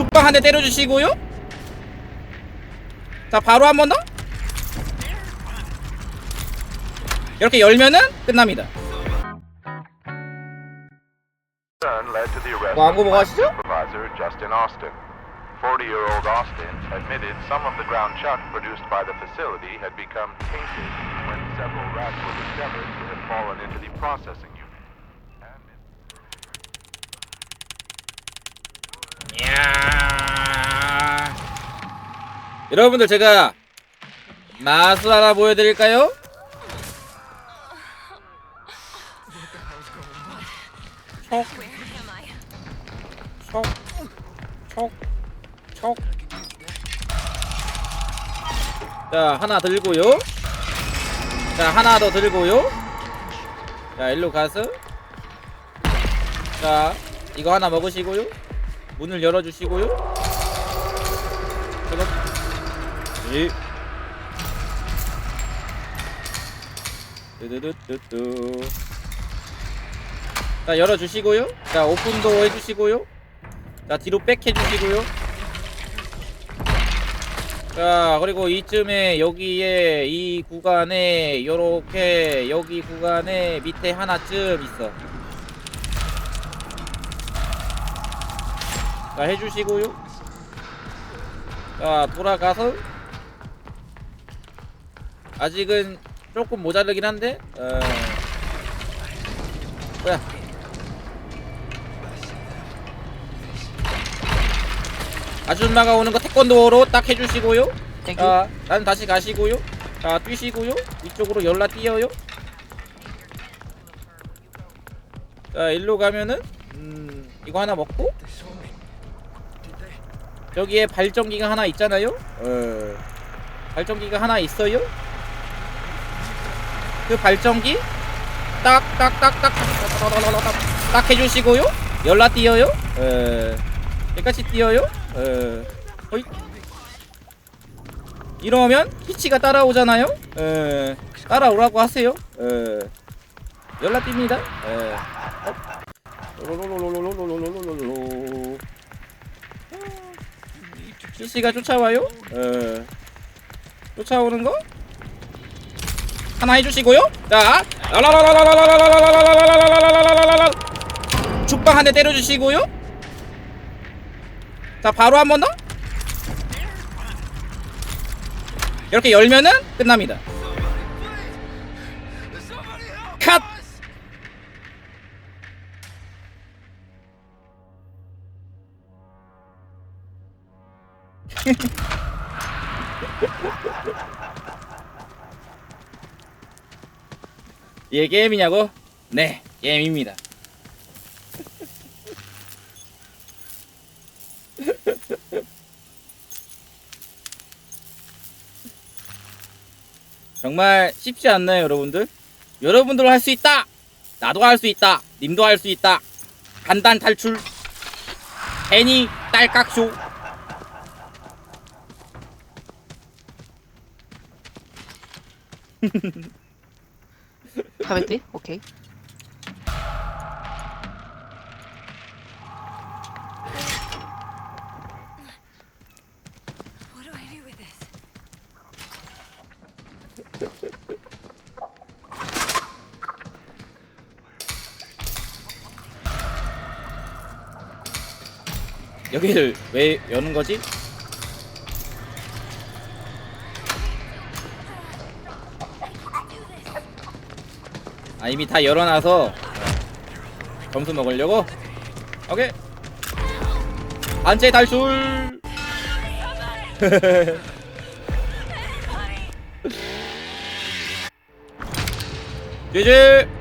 죽방 한 대 때려주시고요 자 바로 한 번 더 이렇게 열면은 끝납니다 광고 보고 하시죠? Justin Austin. 40-year-old Austin admitted some of the ground chuck produced by the facility had become tainted when several rats were discovered to have fallen into the processing 야 여러분들 제가 마술 하나 보여드릴까요? 촉, 촉, 촉, 촉. 자 하나 들고요. 자 하나 더 들고요. 자 일로 가서 자 이거 하나 먹으시고요. 문을 열어주시고요. 예. 뚜두두뚜뚜. 자, 열어주시고요. 자, 오픈도 해주시고요. 자, 뒤로 백 해주시고요. 자, 그리고 이쯤에 여기에 이 구간에 요렇게 여기 구간에 밑에 하나쯤 있어. 자 해주시고요. 자 돌아가서 아직은 조금 모자르긴 한데 어... 뭐야? 아줌마가 오는 거 태권도로 딱 해주시고요. 자 나는 다시 가시고요. 자 뛰시고요. 이쪽으로 연락 뛰어요. 자 일로 가면은 음 이거 하나 먹고 여기에 발전기가 하나 있잖아요? 어. 발전기가 하나 있어요? 그 발전기? 딱, 딱, 딱, 딱, 딱, 딱, 딱, 딱, 딱 해주시고요? 열라 뛰어요? 에. 여기까지 뛰어요? 에. 어이? 이러면 키치가 따라오잖아요? 에. 따라오라고 하세요? 에. 열라 뜁니다? 에. 어. CC가 쫓아와요? 예. 어. 쫓아오는 거? 하나 해주시고요. 자, 죽방 한 대 때려주시고요. 자, 바로 한 번 더. 이렇게 열면은 끝납니다. 이게 게임이냐고? 네, 게임입니다. 정말 쉽지 않나요, 여러분들? 여러분들 할 수 있다! 나도 할 수 있다! 님도 할 수 있다! 간단 탈출! 애니 딸깍쇼! 가베티? 오케이. 여기를 왜 여는 거지? 아 이미 다 열어놔서 점수 먹으려고? 오케이. 안제 탈출! GG